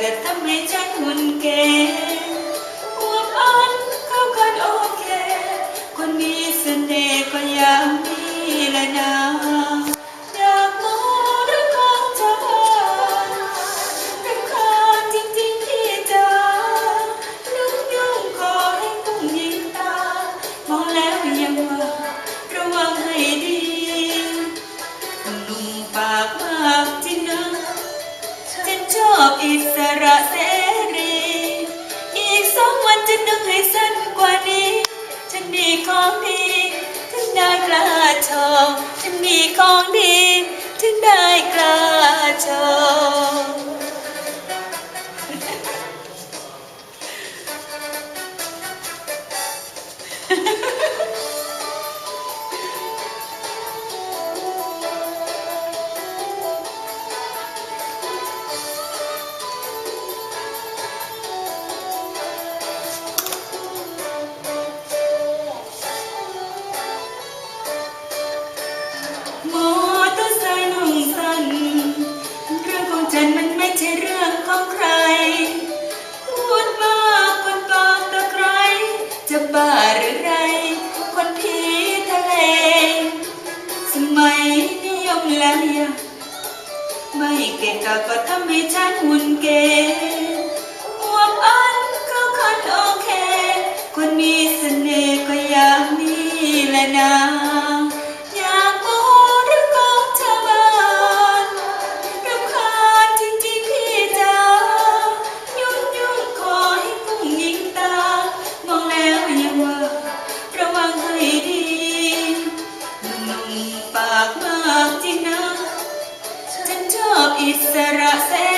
แต่ท อิสระเสรี อีกสองวันจะนึกให้สั้นกว่านี้ ฉันมีของดีถึงได้กล้าโชว์ฉันมีของดีถึงได้กล้าโชว์ หรือไร คนผีทะเล สมัยนิยมแล้วยังไม่เกะกะก็ทำให้ฉันหุ่นเก๋อวบอันเขาคันโอเค คนมีเสน่ห์ก็อยากนี้แหละนะ і серце.